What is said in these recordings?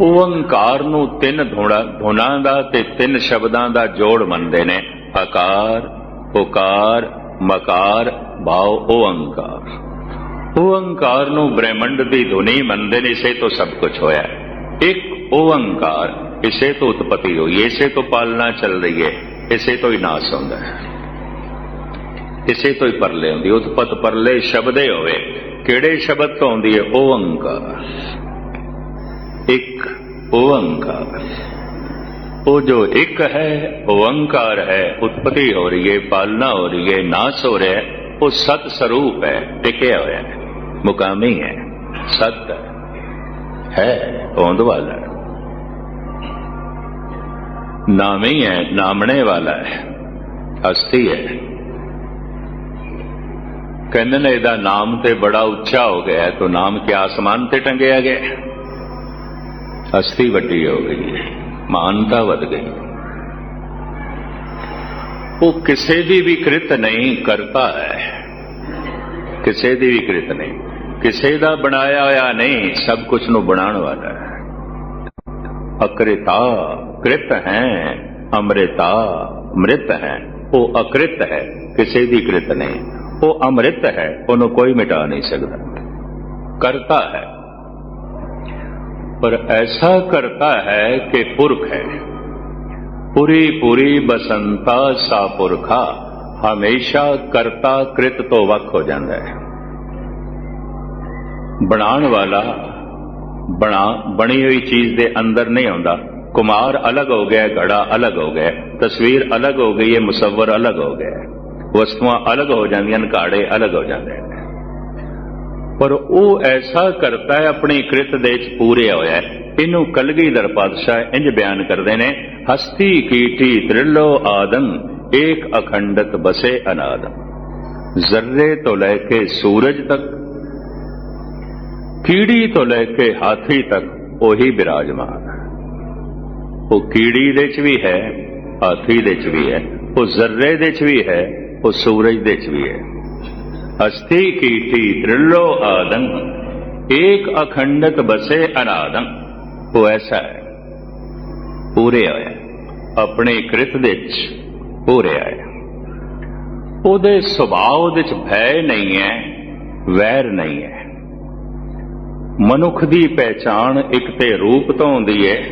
ਓੰਕਾਰ ਨੂੰ ਤਿੰਨ ਧੁਣਾ ਧੁਨਾਂ ਦਾ ਤੇ ਤਿੰਨ ਸ਼ਬਦਾਂ ਦਾ ਜੋੜ ਮੰਨਦੇ ਨੇ। ਆਕਾਰ ਉਕਾਰ, ਮਕਾਰ, ਭਾਵ, ਓੰਕਾਰ। ਓੰਕਾਰ ਨੂੰ ਬ੍ਰਹਮੰਡ ਦੀ ਧੁਨੀ ਮੰਨਦੇ ਨੇ, ਇਸੇ ਤੋਂ ਸਭ ਕੁਝ ਹੋਇਆ। ਹੈ। ਇੱਕ ਓੰਕਾਰ, ਇਸੇ ਤੋਂ ਉਤਪਤੀ ਹੋਈ, ਇਸੇ ਤੋਂ ਪਾਲਣਾ ਚੱਲ ਰਹੀ ਹੈ, ਇਸੇ ਤੋਂ ਹੀ ਨਾਸ ਹੁੰਦਾ ਹੈ। ਇਸੇ ਤੋਂ ਹੀ ਪਰਲੇ ਹੁੰਦੀ ਉਤਪਤ ਪਰਲੇ ਸ਼ਬਦੇ ਹੋਵੇ, ਕਿਹੜੇ ਸ਼ਬਦ ਤੋਂ ਹੁੰਦੀ ਹੈ? ਓੰਕਾਰ। ਇੱਕ ਓੰਕਾਰ ਉਹ ਜੋ ਇੱਕ ਹੈ ਓੰਕਾਰ ਹੈ, ਉਤਪਤੀ ਹੋ ਰਹੀ ਹੈ, ਪਾਲਣਾ ਹੋ ਰਹੀ ਹੈ, ਨਾਸ ਹੋ ਰਿਹਾ ਹੈ, ਉਹ ਸਤ ਸਰੂਪ ਹੈ, ਟਿਕਿਆ ਹੋਇਆ ਹੈ, ਮੁਕਾਮੀ ਹੈ, ਸਤ ਹੈ, ਹੋਂਦ ਵਾਲਾ ਹੈ। ਨਾਮੀ ਹੈ, ਨਾਮਣੇ ਵਾਲਾ ਹੈ ਹਸਤੀ ਹੈ। ਕਹਿੰਦੇ ਨੇ, ਇਹਦਾ ਨਾਮ ਤੇ ਬੜਾ ਉੱਚਾ ਹੋ ਗਿਆ ਹੈ, ਤਾਂ ਨਾਮ ਕਿ ਆਸਮਾਨ ਤੇ ਟੰਗਿਆ ਗਿਆ ਹੈ। ਅਸਥੀ ਵੱਡੀ ਹੋ ਗਈ, ਮਾਨਤਾ ਵੱਧ ਗਈ। ਉਹ ਕਿਸੇ ਦੀ ਵੀ ਕ੍ਰਿਤ ਨਹੀਂ ਕਰਤਾ ਹੈ। ਕਿਸੇ ਦੀ ਵੀ ਕ੍ਰਿਤ ਨਹੀਂ। ਕਿਸੇ ਦਾ ਬਣਾਇਆ ਹੋਇਆ ਨਹੀਂ, ਸਭ ਕੁਝ ਨੂੰ ਬਣਾਉਣ ਵਾਲਾ ਹੈ। ਅਕ੍ਰਿਤਾ ਕ੍ਰਿਤ ਹੈ, ਅੰਮ੍ਰਿਤਾ ਅੰਮ੍ਰਿਤ ਹੈ। ਉਹ ਅਕ੍ਰਿਤ ਹੈ, ਕਿਸੇ ਦੀ ਕ੍ਰਿਤ ਨਹੀਂ। ਉਹ ਅਮ੍ਰਿਤ ਹੈ, ਉਹਨੂੰ ਕੋਈ ਮਿਟਾ ਨਹੀਂ ਸਕਦਾ। ਕਰਤਾ ਹੈ। ਪਰ ਐਸਾ ਕਰਤਾ ਹੈ ਕਿ ਪੁਰਖ ਹੈ ਪੂਰੀ ਪੂਰੀ ਬਸੰਤਾ ਸਾ ਪੁਰਖਾ ਹਮੇਸ਼ਾ ਕਰਤਾ ਕ੍ਰਿਤ ਤੋਂ ਵੱਖ ਹੋ ਜਾਂਦਾ ਹੈ ਬਣਾਉਣ ਵਾਲਾ ਬਣਾ ਬਣੀ ਹੋਈ ਚੀਜ਼ ਦੇ ਅੰਦਰ ਨਹੀਂ ਆਉਂਦਾ ਕੁਮਾਰ ਅਲੱਗ ਹੋ ਗਿਆ ਘੜਾ ਅਲੱਗ ਹੋ ਗਿਆ ਤਸਵੀਰ ਅਲੱਗ ਹੋ ਗਈ ਹੈ ਮੁਸੱਵਰ ਅਲੱਗ ਹੋ ਗਿਆ ਵਸਤੂਆਂ ਅਲੱਗ ਹੋ ਜਾਂਦੀਆਂ ਨੇ ਘਾੜੇ ਅਲੱਗ ਹੋ ਜਾਂਦੇ ਨੇ ਪਰ ਉਹ ਐਸਾ ਕਰਤਾ ਹੈ, ਆਪਣੀ ਕ੍ਰਿਤ ਦੇ ਵਿੱਚ ਪੂਰੇ ਹੋਇਆ ਹੈ। ਇਹਨੂੰ ਕਲਗੀਧਰ ਪਾਤਸ਼ਾਹ ਇੰਜ ਬਿਆਨ ਕਰਦੇ ਨੇ, ਹਸਤੀ ਕੀਟੀ ਤ੍ਰਿਲੋ ਆਦਮ ਏਕ ਅਖੰਡਤ ਬਸੇ ਅਨਾਦਮ ਜ਼ਰਰੇ ਤੋਂ ਲੈ ਕੇ ਸੂਰਜ ਤੱਕ, ਕੀੜੀ ਤੋਂ ਲੈ ਕੇ ਹਾਥੀ ਤੱਕ ਉਹੀ ਬਿਰਾਜਮਾਨ। ਉਹ ਕੀੜੀ ਦੇ ਚ ਵੀ ਹੈ, ਹਾਥੀ ਦੇ ਚ ਵੀ ਹੈ, ਉਹ ਜ਼ਰਰੇ ਦੇ ਚ ਵੀ ਹੈ, ਉਹ ਸੂਰਜ ਦੇ ਚ ਵੀ ਹੈ। ਹਸਤੀ ਕੀਟੀ ਤ੍ਰਿਲੋ ਆਦੰ, ਏਕ ਅਖੰਡਤ ਬਸੇ ਅਨਾਦੰ। ਉਹ ਐਸਾ ਹੈ, ਪੂਰੇ ਆਇਆ, ਆਪਣੇ ਕ੍ਰਿਤ ਦੇ ਵਿੱਚ ਪੂਰੇ ਆਇਆ। ਉਹਦੇ ਸੁਭਾਅ ਦੇ ਚ ਭੈ ਨਹੀਂ ਹੈ, ਵੈਰ ਨਹੀਂ ਹੈ। ਮਨੁੱਖ ਦੀ ਪਹਿਚਾਣ ਇੱਕ ਤੇ ਰੂਪ ਤੋਂ ਹੁੰਦੀ ਹੈ,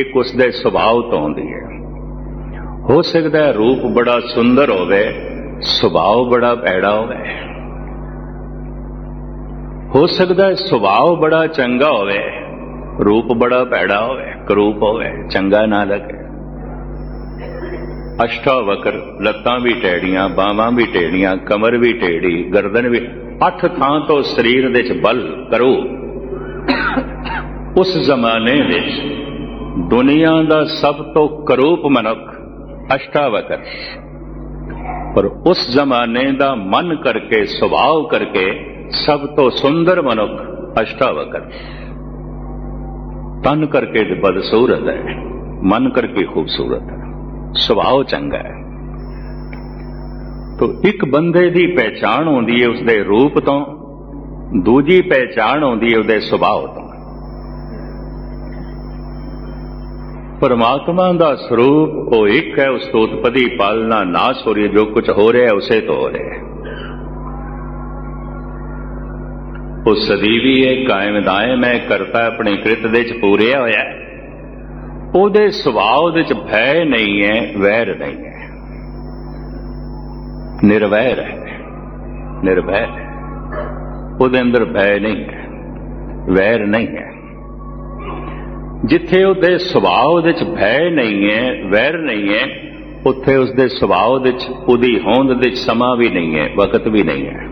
ਇੱਕ ਉਸ ਦੇ ਸੁਭਾਅ ਤੋਂ ਹੁੰਦੀ ਹੈ। ਹੋ ਸਕਦਾ ਰੂਪ ਬੜਾ ਸੁੰਦਰ ਹੋਵੇ, ਸੁਭਾਅ ਬੜਾ ਭੈੜਾ ਹੋਵੇ। ਹੋ ਸਕਦਾ ਹੈ ਸੁਭਾਅ ਬੜਾ ਚੰਗਾ ਹੋਵੇ, ਰੂਪ ਬੜਾ ਭੈੜਾ ਹੋਵੇ, ਕਰੂਪ ਹੋਵੇ, ਚੰਗਾ ਨਾ ਲੱਗੇ। ਅਸ਼ਟਾਵਕਰ, ਲੱਤਾਂ ਵੀ ਟੇੜੀਆਂ, ਬਾਹਾਂ ਵੀ ਟੇੜੀਆਂ, ਕਮਰ ਵੀ ਟੇੜੀ, ਗਰਦਨ ਵੀ ਅੱਠ ਥਾਂ ਤੋਂ ਸਰੀਰ ਦੇ ਚ ਬਲ ਕਰੋ। ਉਸ ਜ਼ਮਾਨੇ ਵਿੱਚ ਦੁਨੀਆ ਦਾ ਸਭ ਤੋਂ ਕਰੂਪ ਮਨੁੱਖ ਅਸ਼ਟਾਵਕਰ। ਪਰ ਉਸ ਜ਼ਮਾਨੇ ਦਾ ਮਨ ਕਰਕੇ, ਸੁਭਾਅ ਕਰਕੇ ਸਭ ਤੋਂ ਸੁੰਦਰ ਮਨੁੱਖ ਅਸ਼ਟਾਵਕਰ। ਤਨ ਕਰਕੇ ਬਦਸੂਰਤ ਹੈ, ਮਨ ਕਰਕੇ ਖੂਬਸੂਰਤ ਹੈ। ਸੁਭਾਅ ਚੰਗਾ ਹੈ। ਤੋ ਇੱਕ ਬੰਦੇ ਦੀ ਪਹਿਚਾਣ ਹੁੰਦੀ ਹੈ ਉਸਦੇ ਰੂਪ ਤੋਂ, ਦੂਜੀ ਪਹਿਚਾਣ ਹੁੰਦੀ ਹੈ ਉਹਦੇ ਸੁਭਾਅ ਤੋਂ। ਪਰਮਾਤਮਾ ਦਾ ਸਰੂਪ ਉਹ ਇੱਕ ਹੈ, ਉਸ ਤੋਂ ਉਤਪਤੀ ਪਾਲਣਾ ਨਾਸ ਹੋ ਰਹੀ ਹੈ, ਜੋ ਕੁਝ ਹੋ ਰਿਹਾ ਹੈ, ਉਸੇ ਤੋਂ ਹੋ ਰਿਹਾ ਹੈ। ਉਹ ਸਦੀਵੀ ਹੈ ਕਾਇਮ ਦਾਇਮ ਹੈ ਕਰਤਾ ਆਪਣੀ ਕ੍ਰਿਤ ਦੇ ਚ ਪੂਰਿਆ ਹੋਇਆ ਉਹਦੇ ਸੁਭਾਅ ਦੇ ਚ ਭੈ ਨਹੀਂ ਹੈ, ਵੈਰ ਨਹੀਂ ਹੈ। ਨਿਰਵੈਰ ਹੈ ਨਿਰਭੈ ਹੈ। ਉਹਦੇ ਅੰਦਰ ਭੈ ਨਹੀਂ ਹੈ, ਵੈਰ ਨਹੀਂ ਹੈ। ਜਿੱਥੇ ਉਹਦੇ ਸੁਭਾਅ ਦੇ ਚ ਭੈ ਨਹੀਂ ਹੈ, ਵੈਰ ਨਹੀਂ ਹੈ, ਉੱਥੇ ਉਸਦੇ ਸੁਭਾਅ ਦੇ ਚ, ਉਹਦੀ ਹੋਂਦ ਦੇ ਚ ਸਮਾਂ ਵੀ ਨਹੀਂ ਹੈ, ਵਕਤ ਵੀ ਨਹੀਂ ਹੈ।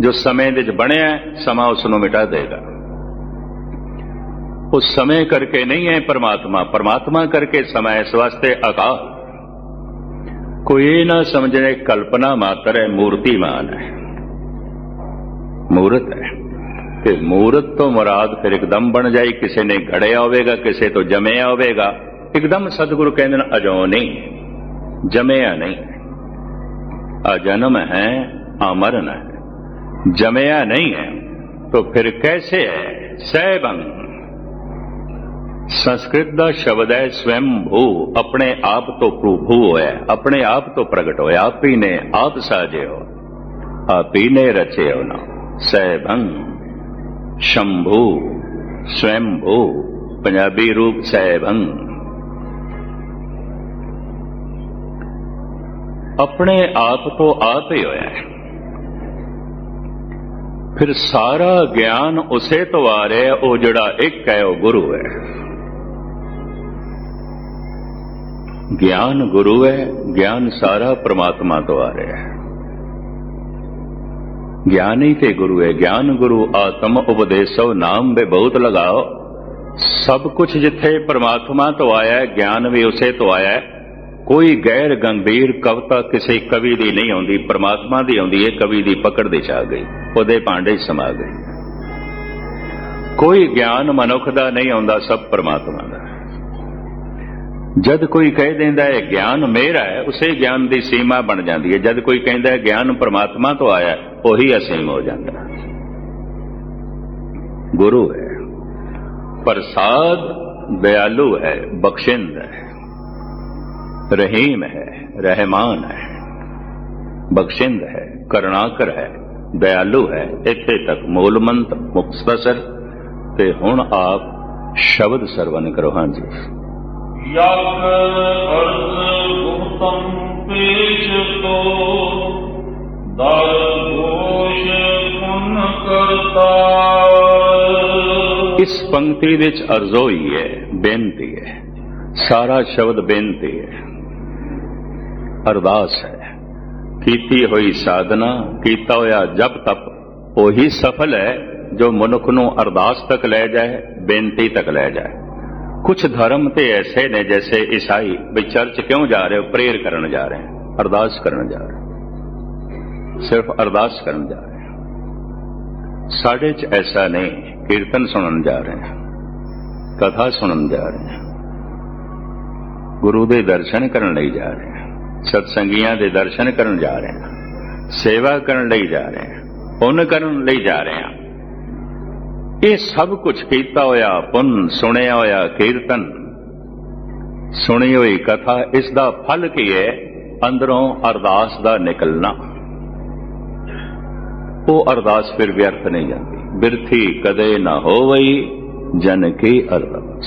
ਜੋ ਸਮੇਂ ਦੇ ਵਿੱਚ ਬਣਿਆ ਸਮਾਂ ਉਸ ਨੂੰ ਮਿਟਾ ਦੇਗਾ। ਉਸ ਸਮੇਂ ਕਰਕੇ ਨਹੀਂ ਹੈ ਪਰਮਾਤਮਾ ਪਰਮਾਤਮਾ ਕਰਕੇ ਸਮਾਂ ਇਸ ਵਾਸਤੇ ਆਕਾਸ਼ ਕੋਈ ਇਹ ਨਾ ਸਮਝਣੇ ਕਲਪਨਾ ਮਾਤਰ ਹੈ, ਮੂਰਤੀਮਾਨ ਹੈ। ਮੂਰਤ ਹੈ। ਤੇ ਮੂਰਤ ਤੋਂ ਮੁਰਾਦ ਫਿਰ ਇੱਕਦਮ ਬਣ ਜਾਈ, ਕਿਸੇ ਨੇ ਘੜਿਆ ਹੋਵੇਗਾ, ਕਿਸੇ ਤੋਂ ਜਮਿਆ ਹੋਵੇਗਾ। ਇੱਕਦਮ ਸਤਿਗੁਰੂ ਕਹਿੰਦੇ ਨੇ, ਅਜੋ ਨਹੀਂ, ਜਮਿਆ ਨਹੀਂ। ਆ ਜਨਮ ਹੈ, ਅਮਰਨ ਹੈ। जमया नहीं है तो फिर कैसे है? सैवं। संस्कृत का शब्द है स्वयं भू अपने आप तो प्रभु होया, अपने आप तो प्रकट होया। आप ही ने आप साजे हो, आप ही ने रचे हो ना। सैभंग शंभू। स्वयं भू पंजाबी रूप सैभंग अपने आप तो आप ही होया। है ਫਿਰ ਸਾਰਾ ਗਿਆਨ ਉਸੇ ਤੋਂ ਆ ਰਿਹਾ ਉਹ ਜਿਹੜਾ ਇੱਕ ਹੈ ਉਹ ਗੁਰੂ ਹੈ ਗਿਆਨ ਗੁਰੂ ਹੈ ਗਿਆਨ ਸਾਰਾ ਪ੍ਰਮਾਤਮਾ ਤੋਂ ਆ ਰਿਹਾ ਹੈ ਗਿਆਨ ਹੀ ਤੇ ਗੁਰੂ ਹੈ ਗਿਆਨ ਗੁਰੂ ਆਤਮ ਉਪਦੇਸੋ ਨਾਮ ਬੇ ਬਹੁਤ ਲਗਾਓ ਸਭ ਕੁਝ ਜਿੱਥੇ ਪ੍ਰਮਾਤਮਾ ਤੋਂ ਆਇਆ ਹੈ ਗਿਆਨ ਵੀ ਉਸੇ ਤੋਂ ਆਇਆ ਹੈ ਕੋਈ ਗੈਰ ਗੰਭੀਰ ਕਵਿਤਾ ਕਿਸੇ ਕਵੀ ਦੀ ਨਹੀਂ ਆਉਂਦੀ, ਪ੍ਰਮਾਤਮਾ ਦੀ ਆਉਂਦੀ ਹੈ ਕਵੀ ਦੀ ਪਕੜ ਦੇ ਚ ਆ ਗਈ, ਉਹਦੇ ਭਾਂਡੇ ਸਮਾ ਗਈ। ਕੋਈ ਗਿਆਨ ਮਨੁੱਖ ਦਾ ਨਹੀਂ ਆਉਂਦਾ, ਸਭ ਪ੍ਰਮਾਤਮਾ ਦਾ। ਜਦ ਕੋਈ ਕਹਿ ਦਿੰਦਾ ਹੈ, ਗਿਆਨ ਮੇਰਾ ਹੈ ਉਸੇ ਗਿਆਨ ਦੀ ਸੀਮਾ ਬਣ ਜਾਂਦੀ ਹੈ। ਜਦ ਕੋਈ ਕਹਿੰਦਾ ਹੈ, ਗਿਆਨ ਪ੍ਰਮਾਤਮਾ ਤੋਂ ਆਇਆ ਉਹੀ ਅਸੀਮ ਹੋ ਜਾਂਦਾ। ਗੁਰੂ ਹੈ। ਪ੍ਰਸਾਦ, ਦਇਆਲੂ ਹੈ, ਬਖਸ਼ਿੰਦ ਹੈ। ਰਹੀਮ ਹੈ ਰਹਿਮਾਨ ਹੈ ਬਖਸ਼ਿੰਦ ਹੈ ਕਰੁਣਾਕਰ ਹੈ ਦਇਆਲੂ ਹੈ ਇੱਥੇ ਤੱਕ ਮੂਲ ਮੰਤ ਮੁਖਤਸਰ ਤੇ ਹੁਣ ਆਪ ਸ਼ਬਦ ਸਰਵਨ ਕਰੋ ਹਾਂਜੀ ਯਕ ਅਰਜ਼ ਗੁਪਤੰ ਪੇਚਤੋ ਦਰ ਦੋਸ਼ ਪੁਨ ਕਰਤਾ ਇਸ ਪੰਕਤੀ ਵਿੱਚ ਅਰਜ਼ੋ ਹੀ ਹੈ ਬੇਨਤੀ ਹੈ ਸਾਰਾ ਸ਼ਬਦ ਬੇਨਤੀ ਹੈ ਅਰਦਾਸ ਹੈ। ਕੀਤੀ ਹੋਈ ਸਾਧਨਾ, ਕੀਤਾ ਹੋਇਆ ਜਪ ਤਪ, ਉਹੀ ਸਫਲ ਹੈ ਜੋ ਮਨੁੱਖ ਨੂੰ ਅਰਦਾਸ ਤੱਕ ਲੈ ਜਾਏ, ਬੇਨਤੀ ਤੱਕ ਲੈ ਜਾਏ। ਕੁਝ ਧਰਮ ਤੇ ਐਸੇ ਨੇ ਜੈਸੇ ਈਸਾਈ ਵੀ ਚਰਚ ਕਿਉਂ ਜਾ ਰਹੇ ਹੋ ਪ੍ਰੇਅਰ ਕਰਨ ਜਾ ਰਹੇ, ਅਰਦਾਸ ਕਰਨ ਜਾ ਰਹੇ। ਸਿਰਫ ਅਰਦਾਸ ਕਰਨ ਜਾ ਰਹੇ। ਸਾਡੇ 'ਚ ਐਸਾ ਨਹੀਂ ਕੀਰਤਨ ਸੁਣਨ ਜਾ ਰਹੇ ਕਥਾ ਸੁਣਨ ਜਾ ਰਹੇ ਗੁਰੂ ਦੇ ਦਰਸ਼ਨ ਕਰਨ ਲਈ ਜਾ ਰਹੇ ਸਤਸੰਗੀਆਂ ਦੇ ਦਰਸ਼ਨ ਕਰਨ ਜਾ ਰਹੇ ਹਾਂ, ਸੇਵਾ ਕਰਨ ਲਈ ਜਾ ਰਹੇ ਹਾਂ, ਪੁੰਨ ਕਰਨ ਲਈ ਜਾ ਰਹੇ ਹਾਂ। ਇਹ ਸਭ ਕੁਝ ਕੀਤਾ ਹੋਇਆ, ਪੁੰਨ ਸੁਣਿਆ ਹੋਇਆ, ਕੀਰਤਨ ਸੁਣੀ ਹੋਈ ਕਥਾ, ਇਸ ਦਾ ਫਲ ਕੀ ਹੈ? ਅੰਦਰੋਂ ਅਰਦਾਸ ਦਾ ਨਿਕਲਣਾ। ਉਹ ਅਰਦਾਸ ਫਿਰ ਵਿਅਰਥ ਨਹੀਂ ਜਾਂਦੀ। ਬਿਰਥੀ ਕਦੇ ਨਾ ਹੋਵਈ, ਜਨ ਕੀ ਅਰਦਾਸ।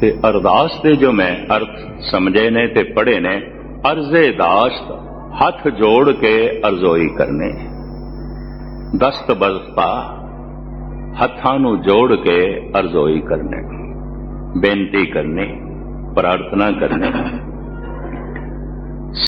ਤੇ ਅਰਦਾਸ ਦੇ ਜੋ ਮੈਂ ਅਰਥ ਸਮਝੇ ਨੇ ਤੇ ਪੜ੍ਹੇ ਨੇ, ਅਰਜ਼ੇ ਦਾਸਤ ਹੱਥ ਜੋੜ ਕੇ ਅਰਜ਼ੋਈ ਕਰਨੇ। ਦਸਤ ਬਸਤਾ ਹੱਥਾਂ ਨੂੰ ਜੋੜ ਕੇ ਅਰਜ਼ੋਈ ਕਰਨੇ। ਬੇਨਤੀ ਕਰਨੀ, ਪ੍ਰਾਰਥਨਾ ਕਰਨੀ।